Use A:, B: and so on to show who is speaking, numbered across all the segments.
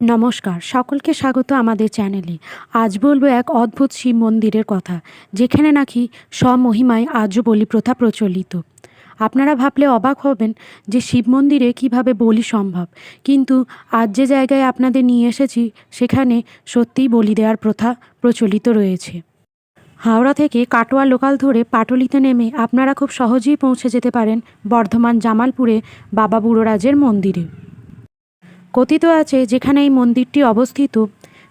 A: নমস্কার, সকলকে স্বাগত আমাদের চ্যানেলে। আজ বলব এক অদ্ভুত শিব মন্দিরের কথা, যেখানে নাকি স্বমহিমায় আজও বলি প্রথা প্রচলিত। আপনারা ভাবলে অবাক হবেন যে শিব মন্দিরে কীভাবে বলি সম্ভব, কিন্তু আজ যে জায়গায় আপনাদের নিয়ে এসেছি, সেখানে সত্যিই বলি দেওয়ার প্রথা প্রচলিত রয়েছে। হাওড়া থেকে কাটোয়া লোকাল ধরে পাটলিতে নেমে আপনারা খুব সহজেই পৌঁছে যেতে পারেন বর্ধমান জামালপুরে বাবা বুড়োরাজের মন্দিরে। কথিত আছে যেখানে এই মন্দিরটি অবস্থিত,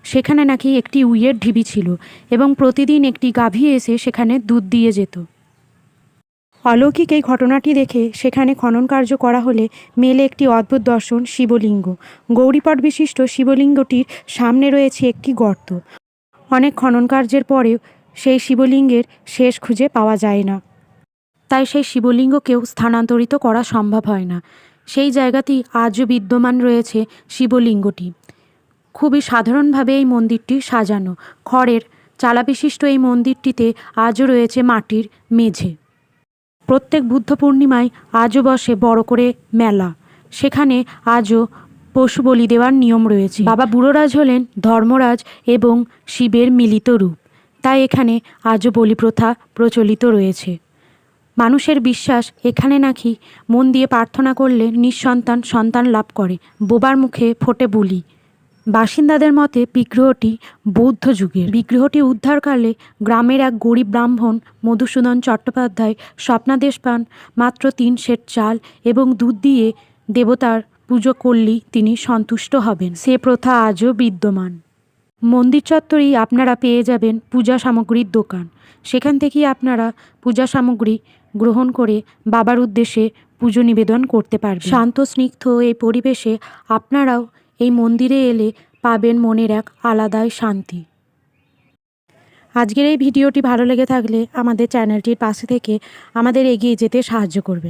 A: সেখানে নাকি একটি উইয়ের ঢিবি ছিল এবং প্রতিদিন একটি গাভী এসে সেখানে দুধ দিয়ে যেত। অলৌকিক এই ঘটনাটি দেখে সেখানে খনন কার্য করা হলে মেলে একটি অদ্ভুত দর্শন, শিবলিঙ্গ। গৌরীপট বিশিষ্ট শিবলিঙ্গটির সামনে রয়েছে একটি গর্ত। অনেক খনন কার্যের পরেও সেই শিবলিঙ্গের শেষ খুঁজে পাওয়া যায় না। তাই সেই শিবলিঙ্গকেও স্থানান্তরিত করা সম্ভব হয় না। সেই জায়গাতেই আজও বিদ্যমান রয়েছে শিবলিঙ্গটি। খুবই সাধারণভাবে এই মন্দিরটি সাজানো। খড়ের চালাবিশিষ্ট এই মন্দিরটিতে আজও রয়েছে মাটির মেঝে। প্রত্যেক বুদ্ধ পূর্ণিমায় আজও বসে বড় করে মেলা। সেখানে আজও পশু বলি দেওয়ার নিয়ম রয়েছে। বাবা বুড়োরাজ হলেন ধর্মরাজ এবং শিবের মিলিত রূপ। তাই এখানে আজও বলি প্রথা প্রচলিত রয়েছে। মানুষের বিশ্বাস এখানে নাকি মন দিয়ে প্রার্থনা করলে নিঃসন্তান সন্তান লাভ করে, বোবার মুখে ফোটে বুলি। বাসিন্দাদের মতে বিগ্রহটি বৌদ্ধ যুগের। বিগ্রহটি উদ্ধারকালে গ্রামের এক গরিব ব্রাহ্মণ মধুসূদন চট্টোপাধ্যায় স্বপ্নাদেশ পান মাত্র তিন সেট চাল এবং দুধ দিয়ে দেবতার পুজো করলেই তিনি সন্তুষ্ট হবেন। সে প্রথা আজও বিদ্যমান। মন্দির চত্বরেই আপনারা পেয়ে যাবেন পূজা সামগ্রীর দোকান। সেখান থেকেই আপনারা পূজা সামগ্রী গ্রহণ করে বাবার উদ্দেশ্যে পুজো নিবেদন করতে পারবেন। শান্ত, স্নিগ্ধ এই পরিবেশে আপনারাও এই মন্দিরে এলে পাবেন মনের এক আলাদাই শান্তি। আজকের এই ভিডিওটি ভালো লেগে থাকলে আমাদের চ্যানেলটির পাশে থেকে আমাদের এগিয়ে যেতে সাহায্য করবেন।